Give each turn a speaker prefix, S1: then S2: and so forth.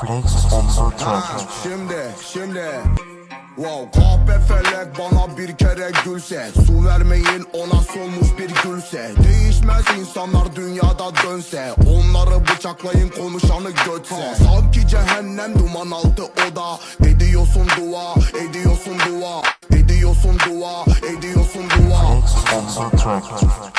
S1: Flex on the track.
S2: şimdi, şimdi. Wow, kahpe felek bana bir kere gülse. Su vermeyin ona solmuş bir gülse. Değişmez insanlar dünyada dönse. Onları bıçaklayın konuşanı götse. Sanki cehennem duman altı oda. Ediyorsun dua, ediyorsun dua. Ediyorsun dua, ediyorsun dua.
S1: Flex on the track.